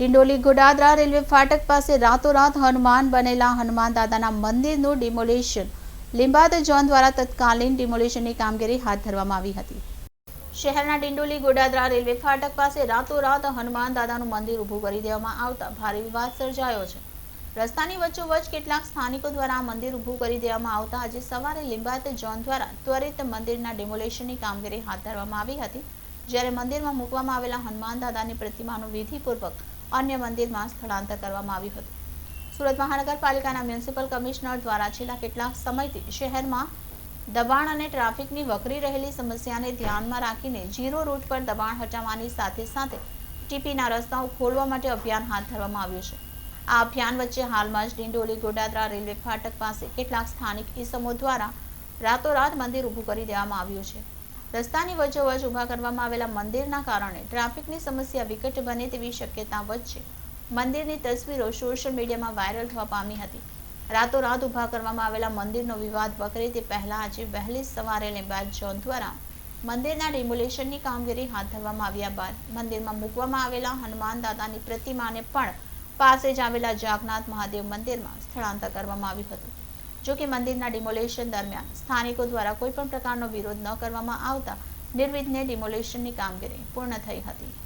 Dindoli Godadara railway ફાટક પાસે રાતોરાત હનુમાન બનેલા હનુમાન દાદાના મંદિરનું ડિમોલિશન. લિંબાદ ઝોન દ્વારા તત્કાલીન ડિમોલિશનની કામગીરી હાથ ધરવામાં આવી હતી. શહેરના ડિંડોલી ગોડાદરા રેલવે ફાટક પાસે રાતોરાત હનુમાન દાદાનું મંદિર ઊભું કરી દેવામાં આવતા ભારે વિવાદ સર્જાયો છે. રસ્તાની વચ્ચોવચ કેટલાક સ્થાનિકો દ્વારા મંદિર ઊભું કરી દેવામાં આવતા આજે સવારે લીંબાયત ઝોન દ્વારા ત્વરિત મંદિરના ડિમોલેશનની કામગીરી હાથ ધરવામાં આવી હતી, જ્યારે મંદિરમાં મૂકવામાં આવેલા હનુમાન દાદાની પ્રતિમાનું વિધિપૂર્વક અન્ય મંદિરમાં સ્થળાંતર કરવામાં આવ્યું હતું. સુરત મહાનગરપાલિકાના મ્યુનિસિપલ કમિશનર દ્વારા છેલ્લા કેટલાક સમયથી શહેરમાં દબાણ અને ટ્રાફિકની વકરી રહેલી સમસ્યાને ધ્યાનમાં રાખીને જીરો રૂટ પર દબાણ હટાવવાની સાથે સાથે ટીપીના રસ્તાઓ ખોલવા માટે અભિયાન હાથ ધરવામાં આવ્યું છે. આ અભિયાન વચ્ચે હાલમાં જ ડિંડોલી ગોડાદરા રેલવે ફાટક પાસે કેટલાક સ્થાનિક ઈસમો દ્વારા રાતોરાત મંદિર ઊભું કરી દેવામાં આવ્યું છે. રસ્તાની વચ્ચોવચ ઊભા કરવામાં આવેલા મંદિરના કારણે ટ્રાફિકની સમસ્યા વિકટ બને તેવી શક્યતા વચ્ચે મંદિરની તસવીરો સોશિયલ મીડિયામાં વાયરલ થવા પામી હતી. રાતોરાત ઊભા કરવામાં આવેલા મંદિરનો વિવાદ વકરે તે પહેલા આજે વહેલી સવારે લીંબાયત ઝોન દ્વારા મંદિરના ડિમોલેશનની કામગીરી હાથ ધરવામાં આવ્યા બાદ મંદિરમાં મૂકવામાં આવેલા હનુમાન દાદાની પ્રતિમાને પણ પાસે જ આવેલા જાગનાથ મહાદેવ મંદિરમાં સ્થળાંતર કરવામાં આવ્યું હતું. જો કે મંદિરના ડિમોલેશન દરમિયાન સ્થાનિકો દ્વારા કોઈ પણ પ્રકારનો વિરોધ ન કરવામાં આવતા, નિર્વિઘ્ને ડિમોલેશનની કામગીરી પૂર્ણ થઈ હતી.